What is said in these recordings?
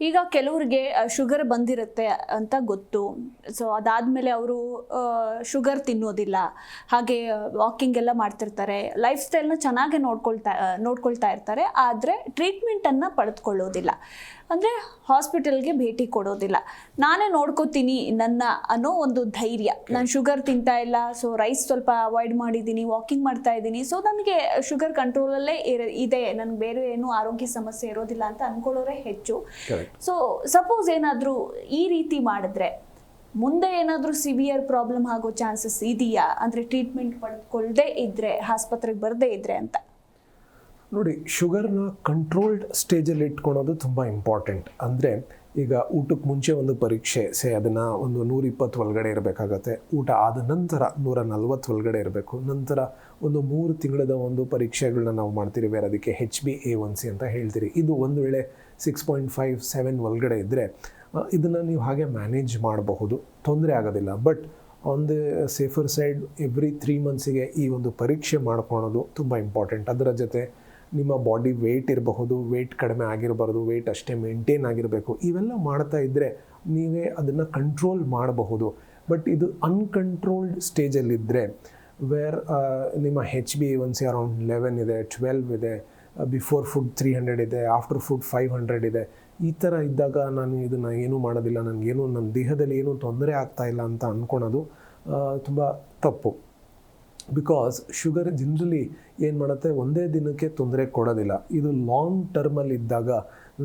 ಈಗ ಕೆಲವ್ರಿಗೆ ಶುಗರ್ ಬಂದಿರುತ್ತೆ ಅಂತ ಗೊತ್ತು. ಸೊ ಅದಾದಮೇಲೆ ಅವರು ಶುಗರ್ ತಿನ್ನೋದಿಲ್ಲ. ಹಾಗೆ ವಾಕಿಂಗ್ ಎಲ್ಲ ಮಾಡ್ತಿರ್ತಾರೆ. ಲೈಫ್ ಸ್ಟೈಲ್ನ ಚೆನ್ನಾಗಿ ನೋಡ್ಕೊಳ್ತಾ ನೋಡ್ಕೊಳ್ತಾ ಇರ್ತಾರೆ. ಆದರೆ ಟ್ರೀಟ್ಮೆಂಟನ್ನು ಪಡೆದುಕೊಳ್ಳೋದಿಲ್ಲ. ಅಂದರೆ ಹಾಸ್ಪಿಟಲ್ಗೆ ಭೇಟಿ ಕೊಡೋದಿಲ್ಲ. ನಾನೇ ನೋಡ್ಕೋತೀನಿ ನನ್ನ ಅನ್ನೋ ಒಂದು ಧೈರ್ಯ. ನಾನು ಶುಗರ್ ತಿಂತಾ ಇಲ್ಲ ಸೊ ರೈಸ್ ಸ್ವಲ್ಪ ಅವಾಯ್ಡ್ ಮಾಡಿದ್ದೀನಿ ವಾಕಿಂಗ್ ಮಾಡ್ತಾ ಇದ್ದೀನಿ ಸೊ ನನಗೆ ಶುಗರ್ ಕಂಟ್ರೋಲಲ್ಲೇ ಇದೆ. ನನಗೆ ಬೇರೆ ಏನು ಆರೋಗ್ಯ ಸಮಸ್ಯೆ ಇರೋದಿಲ್ಲ ಅಂತ ಅಂದ್ಕೊಳ್ಳೋರೇ ಹೆಚ್ಚು. ಸೊ ಸಪೋಸ್ ಏನಾದರೂ ಈ ರೀತಿ ಮಾಡಿದ್ರೆ ಮುಂದೆ ಏನಾದರೂ ಸಿವಿಯರ್ ಪ್ರಾಬ್ಲಮ್ ಆಗೋ ಚಾನ್ಸಸ್ ಇದೆಯಾ? ಅಂದರೆ ಟ್ರೀಟ್ಮೆಂಟ್ ಪಡ್ಕೊಳ್ಳದೆ ಇದ್ರೆ ಆಸ್ಪತ್ರೆಗೆ ಬರದೇ ಇದ್ದರೆ ಅಂತ. ನೋಡಿ, ಶುಗರ್ನ ಕಂಟ್ರೋಲ್ಡ್ ಸ್ಟೇಜಲ್ಲಿ ಇಟ್ಕೊಳೋದು ತುಂಬ ಇಂಪಾರ್ಟೆಂಟ್. ಅಂದರೆ ಈಗ ಊಟಕ್ಕೆ ಮುಂಚೆ ಒಂದು ಪರೀಕ್ಷೆ, ಸೇ ಅದನ್ನು ಒಂದು ನೂರಿಪ್ಪತ್ತು ಒಳಗಡೆ ಇರಬೇಕಾಗತ್ತೆ. ಊಟ ಆದ ನಂತರ ನೂರ ನಲ್ವತ್ತು ಒಳಗಡೆ ಇರಬೇಕು. ನಂತರ ಒಂದು ಮೂರು ತಿಂಗಳದ ಒಂದು ಪರೀಕ್ಷೆಗಳನ್ನ ನಾವು ಮಾಡ್ತೀರಿ ಬೇರೆ ಅದಕ್ಕೆ H B A one C ಅಂತ ಹೇಳ್ತೀರಿ. ಇದು ಒಂದು ವೇಳೆ ಸಿಕ್ಸ್ ಪಾಯಿಂಟ್ ಫೈವ್ ಸೆವೆನ್ ಒಳಗಡೆ ಇದ್ದರೆ ಇದನ್ನು ನೀವು ಹಾಗೆ ಮ್ಯಾನೇಜ್ ಮಾಡಬಹುದು. ತೊಂದರೆ ಆಗೋದಿಲ್ಲ. But on the safer side every three ಮಂತ್ಸಿಗೆ ಈ ಒಂದು ಪರೀಕ್ಷೆ ಮಾಡ್ಕೊಳೋದು ತುಂಬ ಇಂಪಾರ್ಟೆಂಟ್ ಅದರ ಜೊತೆ ನಿಮ್ಮ ಬಾಡಿ ವೆಯ್ಟ್ ಇರಬಹುದು ವೆಯ್ಟ್ ಕಡಿಮೆ ಆಗಿರಬಾರ್ದು ವೆಯ್ಟ್ ಅಷ್ಟೇ ಮೇಂಟೈನ್ ಆಗಿರಬೇಕು. ಇವೆಲ್ಲ ಮಾಡ್ತಾ ಇದ್ದರೆ ನೀವೇ ಅದನ್ನು ಕಂಟ್ರೋಲ್ ಮಾಡಬಹುದು. ಬಟ್ ಇದು ಅನ್ಕಂಟ್ರೋಲ್ಡ್ ಸ್ಟೇಜಲ್ಲಿದ್ದರೆ ವೇರ್ ನಿಮ್ಮ H B one C around eleven ಇದೆ ಟ್ವೆಲ್ವ್ ಇದೆ ಬಿಫೋರ್ ಫುಡ್ ತ್ರೀ ಹಂಡ್ರೆಡ್ ಇದೆ ಆಫ್ಟರ್ ಫುಡ್ ಫೈವ್ ಹಂಡ್ರೆಡ್ ಇದೆ. ಈ ಥರ ಇದ್ದಾಗ ನಾನು ಇದನ್ನು ಏನೂ ಮಾಡೋದಿಲ್ಲ. ನನಗೇನು ನನ್ನ ದೇಹದಲ್ಲಿ ಏನೂ ತೊಂದರೆ ಆಗ್ತಾ ಇಲ್ಲ ಅಂತ ಅಂದ್ಕೊಳೋದು ತುಂಬ ತಪ್ಪು. ಬಿಕಾಸ್ ಶುಗರ್ ಜನರಲಿ ಏನು ಮಾಡುತ್ತೆ? ಒಂದೇ ದಿನಕ್ಕೆ ತೊಂದರೆ ಕೊಡೋದಿಲ್ಲ. ಇದು ಲಾಂಗ್ ಟರ್ಮಲ್ಲಿ ಇದ್ದಾಗ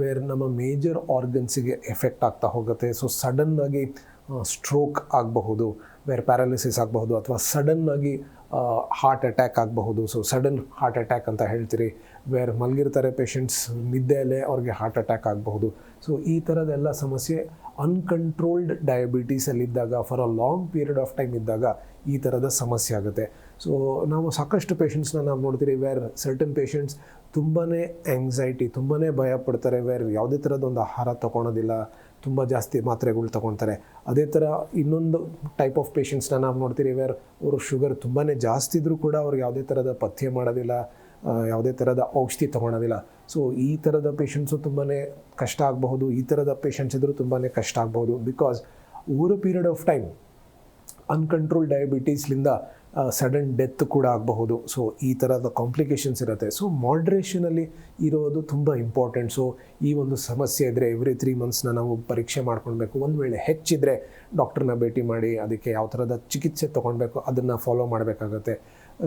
ವೇರ್ ನಮ್ಮ ಮೇಜರ್ ಆರ್ಗನ್ಸಿಗೆ ಎಫೆಕ್ಟ್ ಆಗ್ತಾ ಹೋಗುತ್ತೆ. ಸೊ ಸಡನ್ನಾಗಿ ಸ್ಟ್ರೋಕ್ ಆಗಬಹುದು ವೇರ್ ಪ್ಯಾರಾಲಿಸಿಸ್ ಆಗಬಹುದು, ಅಥವಾ ಸಡನ್ನಾಗಿ ಹಾರ್ಟ್ ಅಟ್ಯಾಕ್ ಆಗಬಹುದು. ಸೊ ಸಡನ್ ಹಾರ್ಟ್ ಅಟ್ಯಾಕ್ ಅಂತ ಹೇಳ್ತೀರಿ. ವೇರ್ ಮಲಗಿರ್ತಾರೆ ಪೇಷಂಟ್ಸ್ ನಿದ್ದೆಯಲ್ಲೇ ಅವ್ರಿಗೆ ಹಾರ್ಟ್ ಅಟ್ಯಾಕ್ ಆಗಬಹುದು. ಸೊ ಈ ಥರದೆಲ್ಲ ಸಮಸ್ಯೆ uncontrolled ಡಯಾಬಿಟೀಸಲ್ಲಿದ್ದಾಗ for a long period of time ಇದ್ದಾಗ ಈ ಥರದ ಸಮಸ್ಯೆ ಆಗುತ್ತೆ. ಸೊ ನಾವು ಸಾಕಷ್ಟು ಪೇಷಂಟ್ಸ್ನ ನಾವು ನೋಡ್ತೀರಿ ವೇರ್ ಸರ್ಟನ್ ಪೇಷಂಟ್ಸ್ ತುಂಬಾ ಆ್ಯಂಗ್ಸೈಟಿ ತುಂಬಾ ಭಯ ಪಡ್ತಾರೆ ವೇರ್ ಯಾವುದೇ ಥರದ ಒಂದು ಆಹಾರ ತೊಗೊಳೋದಿಲ್ಲ, ತುಂಬ ಜಾಸ್ತಿ ಮಾತ್ರೆಗಳು ತೊಗೊಳ್ತಾರೆ. ಅದೇ ಥರ ಇನ್ನೊಂದು ಟೈಪ್ ಆಫ್ ಪೇಷಂಟ್ಸ್ನ ನಾವು ನೋಡ್ತೀರಿ ವೇರ್ ಅವರು ಶುಗರ್ ತುಂಬಾ ಜಾಸ್ತಿ ಇದ್ದರೂ ಕೂಡ ಅವ್ರಿಗೆ ಯಾವುದೇ ಥರದ ಪಥ್ಯ ಮಾಡೋದಿಲ್ಲ ಯಾವುದೇ ಥರದ ಔಷಧಿ ತೊಗೊಳೋದಿಲ್ಲ. ಸೊ ಈ ಥರದ ಪೇಷಂಟ್ಸು ತುಂಬಾ ಕಷ್ಟ ಆಗಬಹುದು, ಈ ಥರದ ಪೇಷಂಟ್ಸ್ ಇದ್ದರೂ ತುಂಬಾ ಕಷ್ಟ ಆಗಬಹುದು because over period of time uncontrol ಡಯಾಬಿಟೀಸ್ಲಿಂದ sudden death ಕೂಡ ಆಗಬಹುದು. ಸೊ ಈ ಥರದ ಕಾಂಪ್ಲಿಕೇಶನ್ಸ್ ಇರುತ್ತೆ. ಸೊ ಮಾಡ್ರೇಷನಲ್ಲಿ ಇರೋದು ತುಂಬ ಇಂಪಾರ್ಟೆಂಟ್ ಸೊ ಈ ಒಂದು ಸಮಸ್ಯೆ ಇದ್ದರೆ ಎವ್ರಿ ತ್ರೀ ಮಂತ್ಸ್ನ ನಾವು ಪರೀಕ್ಷೆ ಮಾಡ್ಕೊಳ್ಬೇಕು. ಒಂದು ವೇಳೆ ಹೆಚ್ಚಿದ್ರೆ ಡಾಕ್ಟ್ರನ್ನ ಭೇಟಿ ಮಾಡಿ ಅದಕ್ಕೆ ಯಾವ ಥರದ ಚಿಕಿತ್ಸೆ ತೊಗೊಳ್ಬೇಕು, ಅದನ್ನು ಫಾಲೋ ಮಾಡಬೇಕಾಗತ್ತೆ.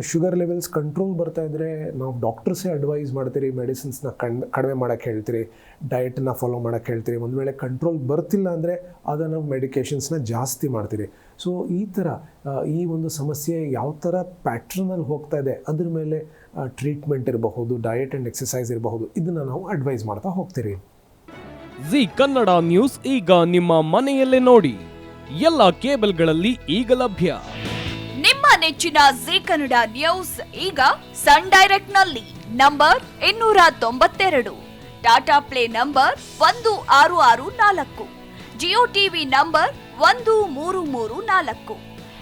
ಶುಗರ್ ಲೆವೆಲ್ಸ್ ಕಂಟ್ರೋಲ್ ಬರ್ತಾ ಇದ್ದರೆ ನಾವು ಡಾಕ್ಟರ್ಸೇ ಅಡ್ವೈಸ್ ಮಾಡ್ತೀರಿ ಮೆಡಿಸಿನ್ಸ್ನ ಕಣ್, ಕಡಿಮೆ ಮಾಡೋಕ್ಕೆ ಹೇಳ್ತೀರಿ ಡಯಟನ್ನ ಫಾಲೋ ಮಾಡೋಕ್ಕೆ ಹೇಳ್ತೀರಿ. ಒಂದು ವೇಳೆ ಕಂಟ್ರೋಲ್ ಬರ್ತಿಲ್ಲ ಅಂದರೆ ಅದನ್ನು ಮೆಡಿಕೇಷನ್ಸ್ನ ಜಾಸ್ತಿ ಮಾಡ್ತೀರಿ. ಸೊ ಈ ಥರ ಈ ಒಂದು ಸಮಸ್ಯೆ ಯಾವ ಥರ ಪ್ಯಾಟ್ರನಲ್ಲಿ ಹೋಗ್ತಾ ಇದೆ ಅದ್ರ ಮೇಲೆ ಟ್ರೀಟ್ಮೆಂಟ್ ಇರಬಹುದು ಡಯಟ್ ಆ್ಯಂಡ್ ಎಕ್ಸಸೈಸ್ ಇರಬಹುದು ಇದನ್ನು ನಾವು ಅಡ್ವೈಸ್ ಮಾಡ್ತಾ ಹೋಗ್ತೀರಿ. ಜಿ ಕನ್ನಡ ನ್ಯೂಸ್ ಈಗ ನಿಮ್ಮ ಮನೆಯಲ್ಲೇ ನೋಡಿ. ಎಲ್ಲ ಕೇಬಲ್ಗಳಲ್ಲಿ ಈಗ ಲಭ್ಯ. ನಿಮ್ಮ ನೆಚ್ಚಿನ ಜಿ ಕನ್ನಡ ನ್ಯೂಸ್ ಈಗ ಸನ್ ಡೈರೆಕ್ಟ್ನಲ್ಲಿ ನಂಬರ್ ಇನ್ನೂರ ತೊಂಬತ್ತೆರಡು ಟಾಟಾ ಪ್ಲೇ ನಂಬರ್ ಒಂದು ಆರು ಆರು ನಾಲ್ಕು ಜಿಯೋ ಟಿವಿ ನಂಬರ್ ಒಂದು ಮೂರು ಮೂರು ನಾಲ್ಕು.